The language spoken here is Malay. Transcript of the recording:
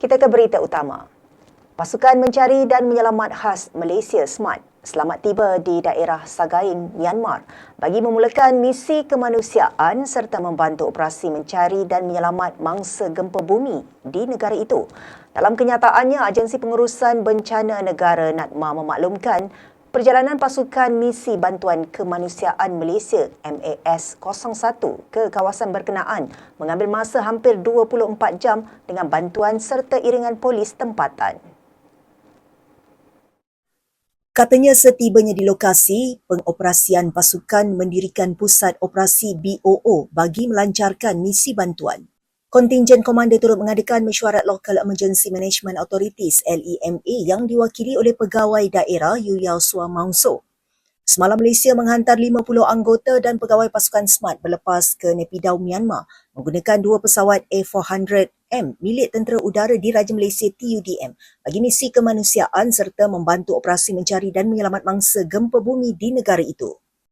Kita ke berita utama. Pasukan mencari dan menyelamat khas Malaysia SMART selamat tiba di daerah Sagaing, Myanmar bagi memulakan misi kemanusiaan serta membantu operasi mencari dan menyelamat mangsa gempa bumi di negara itu. Dalam kenyataannya, Agensi Pengurusan Bencana Negara NADMA memaklumkan Perjalanan pasukan misi bantuan kemanusiaan Malaysia MAS 01 ke kawasan berkenaan mengambil masa hampir 24 jam dengan bantuan serta iringan polis tempatan. Katanya setibanya di lokasi, pengoperasian pasukan mendirikan pusat operasi BOO bagi melancarkan misi bantuan. Kontingen komander turut mengadakan mesyuarat Local Emergency Management Authorities LEMA yang diwakili oleh pegawai daerah Yu Yao Sua Maungso. Semalam Malaysia menghantar 50 anggota dan pegawai pasukan SMART berlepas ke Naypyidaw Myanmar menggunakan dua pesawat A400M milik Tentera Udara di Raja Malaysia TUDM bagi misi kemanusiaan serta membantu operasi mencari dan menyelamat mangsa gempa bumi di negara itu.